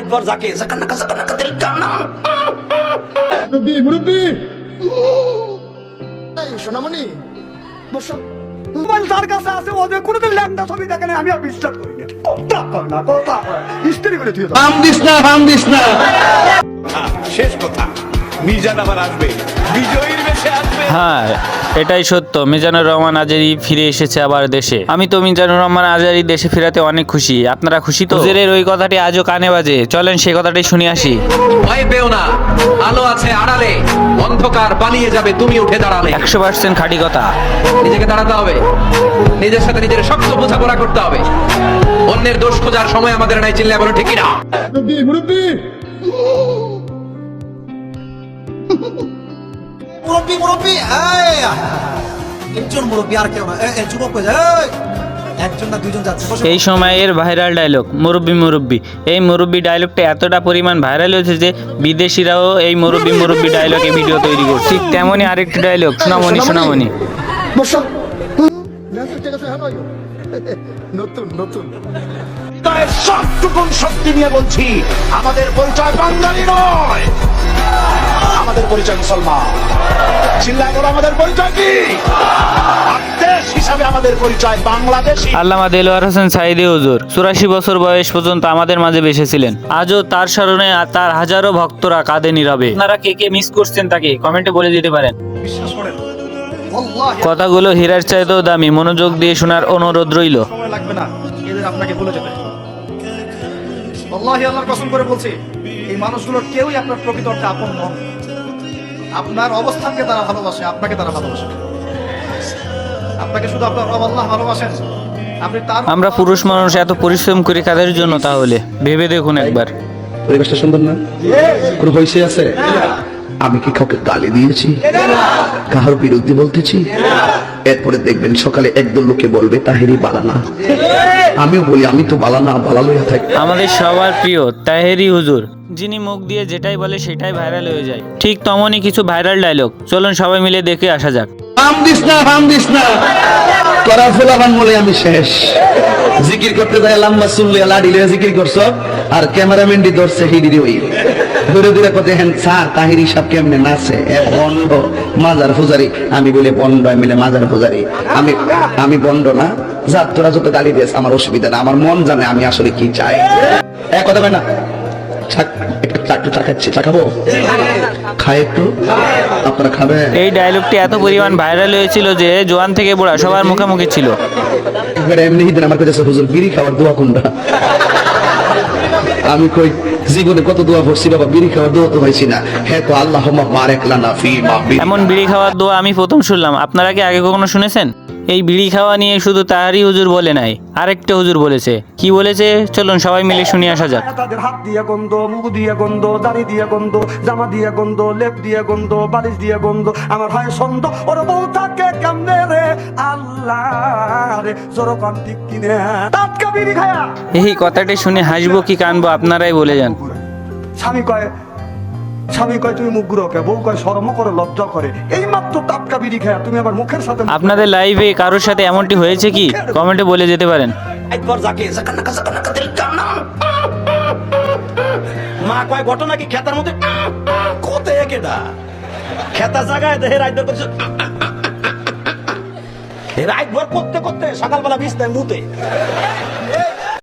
একবার যাকে জাকান্নাকা জাকান্নাকা দিল কান্না। মুরব্বী মুরব্বী। এই সোনামণি বসো। মোবাইল তার কাছে আছে ওদের কোনোদিন ল্যাংটা ছবি দেখে না, আমি আর বিশ্বাস করি না। কথা কয় না কথা কয়। ইস্ত্রি করে তুই বাম দিস না বাম দিস না। শেষ কথা। মিজান আবার আসবে। বিজয়ীর বেশে আসবে। হ্যাঁ এটাই সত্য। মিজানুর রহমান আজারি ফিরে এসেছে আবার দেশে। আমি তো মিজানুর রহমান আজারি দেশে ফেরাতে অনেক খুশি। আপনারা খুশি তো? হুজুরের ওই কথাটি আজও কানে বাজে। চলেন সেই কথাটি শুনে আসি। ভয় পেও না। আলো আছে আড়ালে। অন্ধকার পালিয়ে যাবে তুমি উঠে দাঁড়ালে। একশো পার্সেন্ট খাঁটি কথা। নিজেকে দাঁড়াতে হবে। নিজের সাথে নিজের শক্ত বোঝাপড়া করতে হবে। অন্যের দোষ খোঁজার সময় আমাদের নাই চিল্লা বলো ঠিকই না মুরব্বী! মুরব্বী মুরব্বী একজন মুরব্বী আর কেউ না। যুবক কই যায়? এই, একজন না দুইজন যাচ্ছে বসো। এই সময়ের ভাইরাল ডায়লগ মুরব্বী মুরব্বী। এই মুরব্বী ডায়লগটা এতটা পরিমাণ ভাইরাল হয়েছে যে বিদেশিরাও এই মুরব্বি মুরব্বি ডায়লগে ভিডিও তৈরি করছে। ঠিক তেমনই আরেকটি ডায়লগ সোনামণি সোনামণি হ্যাঁ নতুন নতুন। সবটুকুন শক্তি নিয়ে বলছি আমাদের পরিচয় বাঙালি নয়। আমাদের পরিচয় মুসলমান চিল্লায় বলো আমাদের পরিচয় কি? হিসাবে আমাদের পরিচয় বাংলাদেশী। আল্লামা দেলোয়ার হোসেন সাইদি হুজুর। চুরাশি বছর বয়স পর্যন্ত আমাদের মাঝে বেসেছিলেন। আজও তার স্মরণে তার হাজারো ভক্তরা কাঁদে নীরবে। আপনারা কে কে মিস করছেন তাকে কমেন্টে বলে দিতে পারেন। বিশ্বাস করেন। কথাগুলো হীরার চাইতেও দামি মনোযোগ দিয়ে শোনার অনুরোধ রইল। সময় লাগবে না। এদের আপনাকে ভুলে যাবে। আল্লাহি আল্লাহর কসম করে বলছি এই মানুষগুলোর কেউই আপনার প্রকৃত অর্থে আপন নন। আপনার অবস্থানকে তারা ভালোবাসে আপনাকে তারা ভালোবাসে। আপনাকে শুধু আপনার আল্লাহ ভালোবাসেন। আমরা পুরুষ মানুষ এত পরিশ্রম করি কাদের জন্য তাহলে? ভেবে দেখুন একবার। পরিবেশটা সুন্দর না? কোনো হয়েছে আছে? আমি কি কাউকে গালি দিয়েছি? কাহার বিরুদ্ধে বলতেছি? এরপরে দেখবেন সকালে একদল লোকে বলবে তাহেরি বালানা আমিও বলি আমি তো বালানা বালা লইয়া থাকি। আমাদের সবার প্রিয় তাহেরি হুজুর যিনি মুখ দিয়ে যেটাই বলে সেটাই ভাইরাল হয়ে যায়। ঠিক তেমনই কিছু ভাইরাল ডায়লগ চলুন সবাই মিলে দেখে আসা যাক। ফাম দিস না ফাম দিস না। করা ফোলাবান বলে আমি শেষ। জিকির করতে যায়, লাম্বা শুনলে লাডি লিয়া জিকির করছ, আর ক্যামেরাম্যান ডি ধরছে হিডি ওই। ধরে ধরে কত হেন, স্যার, তাহির হিসাব কেমনে নাচে? এ বন্ড, মাজার পূজারি। আমি বলে, বন্ড, আমি মাজার পূজারি। আমি আমি বন্ধ না যা তোরা যত গালি দিস আমার অসুবিধা না, আমার মন জানে আমি আসলে কি চাই। এক কথা না। এই ডায়লগটি এত পরিমাণ ভাইরাল হয়েছিল যে জোয়ান থেকে বুড়া সবার মুখে মুখে ছিল এমনি আমার কাছে হুজুর বিড়ি খাওয়ার দোয়া কোনটা? আমি কই জীবনে কত দোয়া পড়ছি বাবা বিড়ি খাওয়ার দোয়া তো হয়েছি না। হ্যাঁ তো আল্লাহ লানা ফি এমন বিড়ি খাওয়ার দোয়া আমি প্রথম শুনলাম। আপনারা কি আগে কখনো শুনেছেন? এই বিড়ি খাওয়া নিয়ে শুধু তাহারি হুজুর বলে নাই আরেকটা হুজুর বলেছে। কি বলেছে? চলুন সবাই মিলে শুনে আসা যাক। তাদের হাত দিয়ে গন্ধ মুখ দিয়ে গন্ধ দাড়ি দিয়ে গন্ধ জামা দিয়ে গন্ধ লেপ দিয়ে গন্ধ বালিশ দিয়ে গন্ধ আমার ভাই সন্দ ওর বউ থাকে কেমনে রে? আল্লাহ রে ঠিক কিনে। বিড়ি খায়া। এই কথাটি শুনে হাসবো কি কানবো আপনারাই বলে যান। স্বামী কয় স্বামী কয় তুমি মুখ গুলোকে বউ কয় শরম করে লজ্জা করে এই মাত্র টাটকা বিড়ি খায়া তুমি আমার মুখের সাথে আপনাদের লাইভে কারোর সাথে এমনটি হয়েছে কি কমেন্টে বলে যেতে পারেন একবার যাকে দিল মা কয় ঘটনা কি খেতার মধ্যে খেতা জায়গায় দেহে করছে রাইত ভর করতে করতে সকালবেলা বিছনায় মুতে